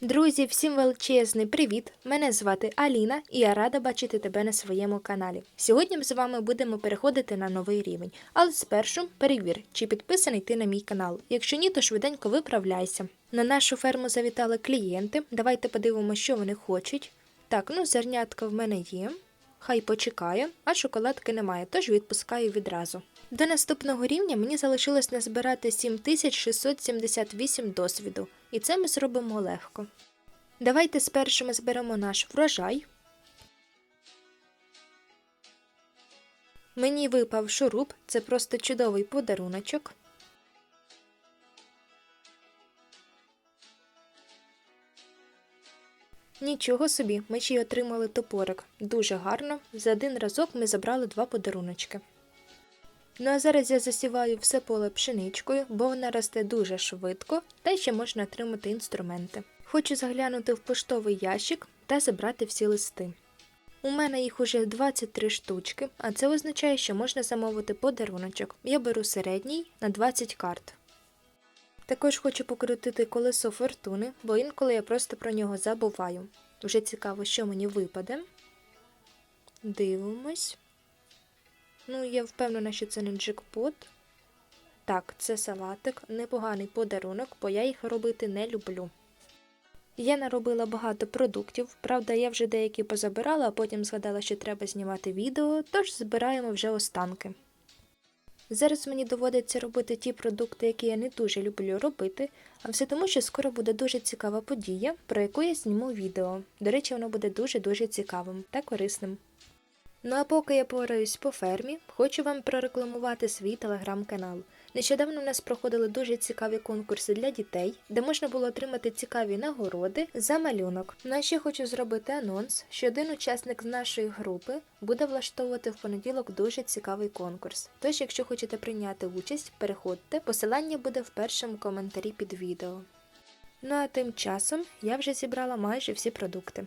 Друзі, всім величезний привіт! Мене звати Аліна і я рада бачити тебе на своєму каналі. Сьогодні ми з вами будемо переходити на новий рівень, але спершу перевір, чи підписаний ти на мій канал. Якщо ні, то швиденько виправляйся. На нашу ферму завітали клієнти. Давайте подивимося, що вони хочуть. Так, ну зернятка в мене є. Хай почекає, а шоколадки немає, тож відпускаю відразу. До наступного рівня мені залишилось назбирати 7678 досвіду, і це ми зробимо легко. Давайте спершу ми зберемо наш врожай. Мені випав шуруп, це просто чудовий подаруночок. Нічого собі, ми ще й отримали топорик. Дуже гарно. За один разок ми забрали два подаруночки. Ну а зараз я засіваю все поле пшеничкою, бо вона росте дуже швидко, та ще можна отримати інструменти. Хочу заглянути в поштовий ящик та забрати всі листи. У мене їх уже 23 штучки, а це означає, що можна замовити подаруночок. Я беру середній на 20 карт. Також хочу покрутити колесо фортуни, бо інколи я просто про нього забуваю. Вже цікаво, що мені випаде. Дивимось. Ну, я впевнена, що це не джекпот. Так, це салатик, непоганий подарунок, бо я їх робити не люблю. Я наробила багато продуктів, правда, я вже деякі позабирала, а потім згадала, що треба знімати відео, тож збираємо вже останки. Зараз мені доводиться робити ті продукти, які я не дуже люблю робити, а все тому, що скоро буде дуже цікава подія, про яку я зніму відео. До речі, воно буде дуже-дуже цікавим та корисним. Ну а поки я пораюсь по фермі, хочу вам прорекламувати свій телеграм-канал. Нещодавно в нас проходили дуже цікаві конкурси для дітей, де можна було отримати цікаві нагороди за малюнок. Ну а ще хочу зробити анонс, що один учасник з нашої групи буде влаштовувати в понеділок дуже цікавий конкурс. Тож, якщо хочете прийняти участь, переходьте, посилання буде в першому коментарі під відео. Ну а тим часом я вже зібрала майже всі продукти.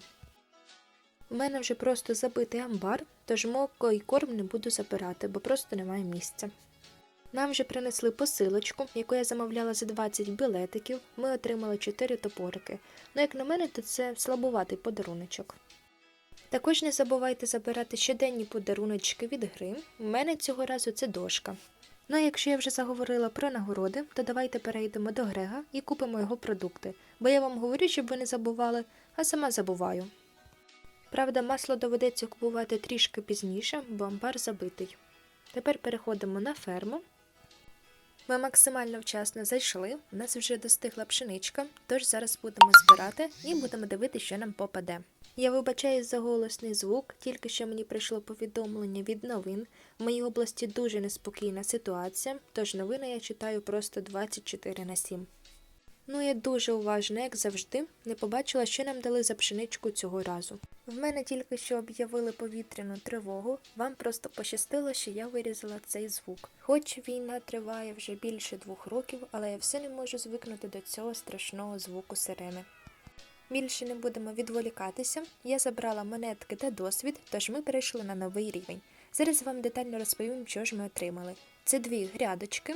У мене вже просто забитий амбар, тож молоко і корм не буду забирати, бо просто немає місця. Нам вже принесли посилочку, яку я замовляла за 20 білетиків. Ми отримали 4 топорики. Ну, як на мене, то це слабуватий подаруночок. Також не забувайте забирати щоденні подаруночки від гри. У мене цього разу це дошка. Ну а якщо я вже заговорила про нагороди, то давайте перейдемо до Грега і купимо його продукти, бо я вам говорю, щоб ви не забували, а сама забуваю. Правда, масло доведеться купувати трішки пізніше, бо амбар забитий. Тепер переходимо на ферму. Ми максимально вчасно зайшли, у нас вже достигла пшеничка, тож зараз будемо збирати і будемо дивитися, що нам попаде. Я вибачаю за голосний звук, тільки що мені прийшло повідомлення від новин. В моїй області дуже неспокійна ситуація, тож новини я читаю просто 24 на 7. Ну, я дуже уважна, як завжди, не побачила, що нам дали за пшеничку цього разу. В мене тільки що об'явили повітряну тривогу, вам просто пощастило, що я вирізала цей звук. Хоч війна триває вже більше двох років, але я все не можу звикнути до цього страшного звуку сирени. Більше не будемо відволікатися. Я забрала монетки та досвід, тож ми перейшли на новий рівень. Зараз вам детально розповім, що ж ми отримали. Це дві грядочки.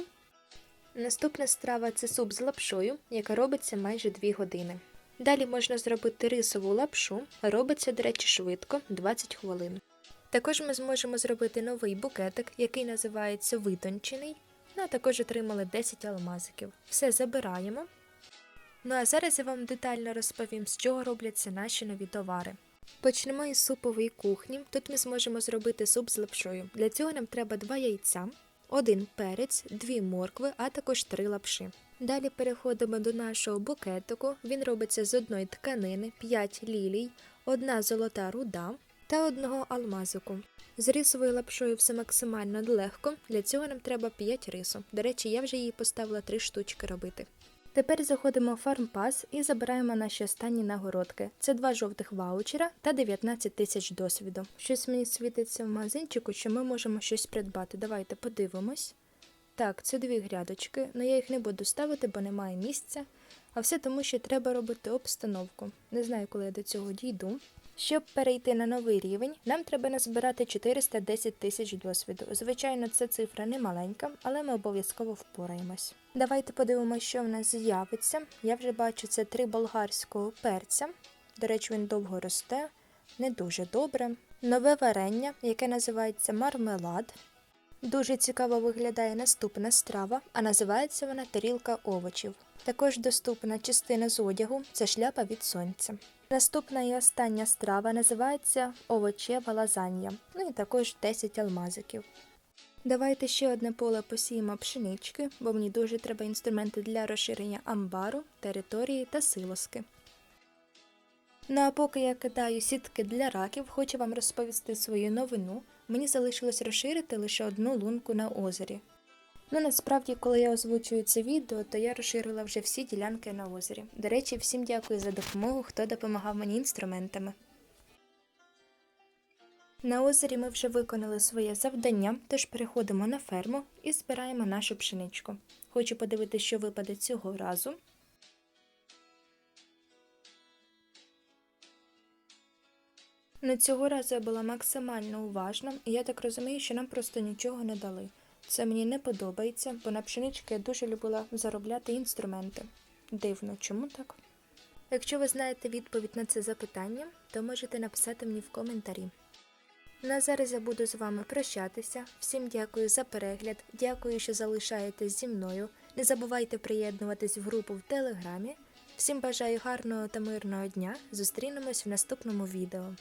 Наступна страва це суп з лапшою, яка робиться майже 2 години. Далі можна зробити рисову лапшу, робиться, до речі, швидко 20 хвилин. Також ми зможемо зробити новий букетик, який називається витончений. Ну а також отримали 10 алмазиків. Все забираємо. Ну а зараз я вам детально розповім, з чого робляться наші нові товари. Почнемо із супової кухні. Тут ми зможемо зробити суп з лапшою. Для цього нам треба 2 яйця, один перець, дві моркви, а також три лапши. Далі переходимо до нашого букетику. Він робиться з одної тканини, 5 лілій, одна золота руда та одного алмазику. З рисовою лапшою все максимально легко. Для цього нам треба 5 рису. До речі, я вже її поставила 3 штучки робити. Тепер заходимо в фармпас і забираємо наші останні нагородки. Це два жовтих ваучера та 19 тисяч досвіду. Щось мені світиться в магазинчику, що ми можемо щось придбати. Давайте подивимось. Так, це дві грядочки, але я їх не буду ставити, бо немає місця. А все тому, що треба робити обстановку. Не знаю, коли я до цього дійду. Щоб перейти на новий рівень, нам треба назбирати 410 тисяч досвіду. Звичайно, це цифра не маленька, але ми обов'язково впораємось. Давайте подивимося, що в нас з'явиться. Я вже бачу це три болгарського перця. До речі, він довго росте, не дуже добре. Нове варення, яке називається мармелад. Дуже цікаво виглядає наступна страва, а називається вона тарілка овочів. Також доступна частина з одягу це шляпа від сонця. Наступна і остання страва називається овочева лазанья, ну і також 10 алмазиків. Давайте ще одне поле посіємо пшенички, бо мені дуже треба інструменти для розширення амбару, території та силоски. Ну а поки я кидаю сітки для раків, хочу вам розповісти свою новину. Мені залишилось розширити лише одну лунку на озері. Ну насправді, коли я озвучую це відео, то я розширила вже всі ділянки на озері. До речі, всім дякую за допомогу, хто допомагав мені інструментами. На озері ми вже виконали своє завдання, тож переходимо на ферму і збираємо нашу пшеничку. Хочу подивитися, що випаде цього разу. Ну, цього разу я була максимально уважна, і я так розумію, що нам просто нічого не дали. Це мені не подобається, бо на пшенички я дуже любила заробляти інструменти. Дивно, чому так? Якщо ви знаєте відповідь на це запитання, то можете написати мені в коментарі. Ну а зараз я буду з вами прощатися. Всім дякую за перегляд, дякую, що залишаєтесь зі мною. Не забувайте приєднуватись в групу в Телеграмі. Всім бажаю гарного та мирного дня. Зустрінемось в наступному відео.